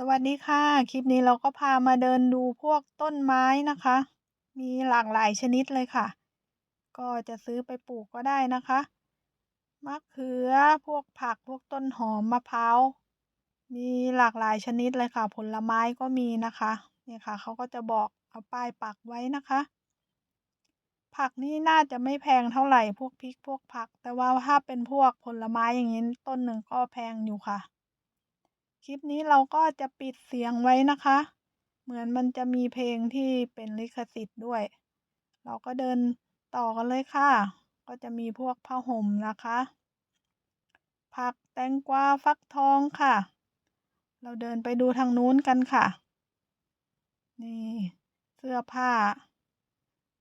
สวัสดีค่ะ คลิปนี้เราก็พามาเดินดูพวกต้นไม้นะคะ มีหลากหลายชนิดเลยค่ะ ก็จะซื้อไปปลูกก็ได้นะคะมะเขือพวกผักพวกต้นหอมมะพร้าวมีหลากหลายชนิดเลยค่ะ ผลไม้ก็มีนะคะเนี่ยค่ะเขาก็จะบอกเอาป้ายปักไว้นะคะ ผักนี่น่าจะไม่แพงเท่าไหร่พวกพริกพวกผัก แต่ว่าถ้าเป็นพวกผลไม้อย่างนี้ต้นหนึ่งก็แพงอยู่ค่ะ คลิปนี้เราก็จะปิดเสียงไว้นะคะ เหมือนมันจะมีเพลงที่เป็นลิขสิทธิ์ด้วย เราก็เดินต่อกันเลยค่ะ ก็จะมีพวกผ้าห่มนะคะ ผักแตงกวาฟักทองค่ะ เราเดินไปดูทางนู้นกันค่ะ นี่เสื้อผ้า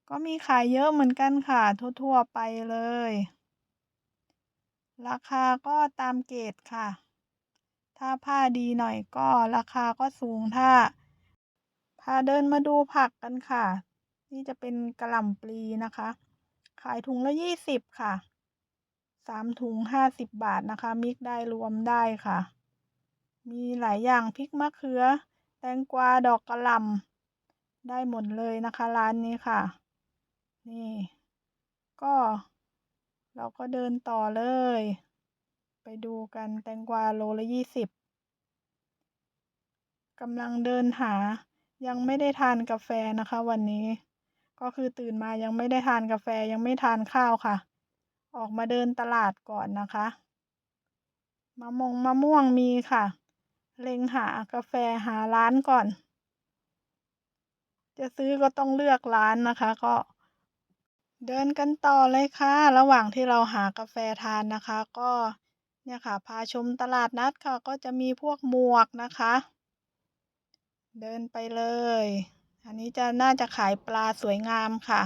ก็มีขายเยอะเหมือนกันค่ะ ทั่ว ๆ ไปเลย ราคาก็ตามเกรดค่ะ ถ้าผ้าดีหน่อยก็ราคาก็สูงถ้า พาเดินมาดูผักกันค่ะ นี่จะเป็นกระหล่ำปลีนะคะ ขายถุงละยี่สิบค่ะสามถุงห้าสิบบาทนะคะ มิกได้รวมได้ค่ะ มีหลายอย่างพริกมะเขือ แตงกวาดอกกระหล่ำได้หมดเลยนะคะร้านนี้ค่ะ นี่ ก็ เราก็เดินต่อเลย ไปดูกันแตงกวาโลละยี่สิบกำลังเดินหา ยังไม่ได้ทานกาแฟนะคะ วันนี้ ก็คือตื่นมายังไม่ได้ทานกาแฟยังไม่ทานข้าวค่ะ ออกมาเดินตลาดก่อนนะคะมะมงมะม่วงมีค่ะ เล็งหากาแฟหาร้านก่อน จะซื้อก็ต้องเลือกร้านนะคะ ก็ เดินกันต่อเลยค่ะ ระหว่างที่เราหากาแฟทานนะคะ ก็ เนี่ยค่ะ พาชมตลาดนัดค่ะ ก็จะมีพวกหมวกนะคะ เดินไปเลย อันนี้จะน่าจะขายปลาสวยงามค่ะ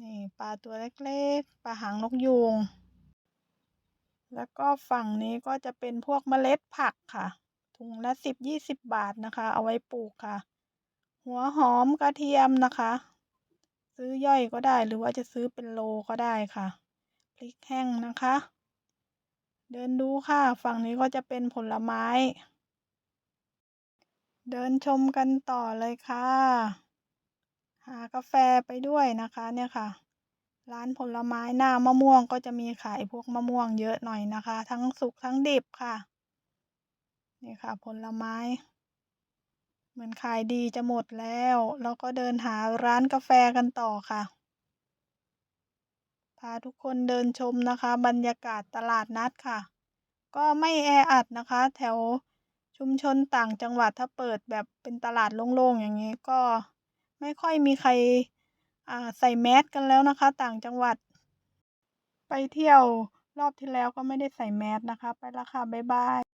นี่ปลาตัวเล็กๆ ปลาหางนกยูง แล้วก็ฝั่งนี้ก็จะเป็นพวกเมล็ดผักค่ะ ถุงละสิบยี่สิบบาทนะคะ เอาไว้ปลูกค่ะ หัวหอมกระเทียมนะคะ ซื้อย่อยก็ได้หรือว่าจะซื้อเป็นโลก็ได้ค่ะ พริกแห้งนะคะ เดินดูค่ะ ฝั่งนี้ก็จะเป็นผลไม้ เดินชมกันต่อเลยค่ะ หากาแฟไปด้วยนะคะเนี่ยค่ะ ร้านผลไม้หน้ามะม่วงก็จะมีขายพวกมะม่วงเยอะหน่อยนะคะ ทั้งสุกทั้งดิบค่ะ นี่ค่ะผลไม้ เหมือนขายดีจะหมดแล้ว แล้วก็เดินหาร้านกาแฟกันต่อค่ะ พาทุกคนเดินชมนะคะ บรรยากาศตลาดนัดค่ะ ก็ไม่แออัดนะคะ แถวชุมชนต่างจังหวัดถ้าเปิดแบบเป็นตลาดโล่งๆอย่างนี้ก็ไม่ค่อยมีใครใส่แมสกันแล้วนะคะ ต่างจังหวัด ไปเที่ยวรอบที่แล้วก็ไม่ได้ใส่แมสนะคะ ไปและค่ะบ๊ายบาย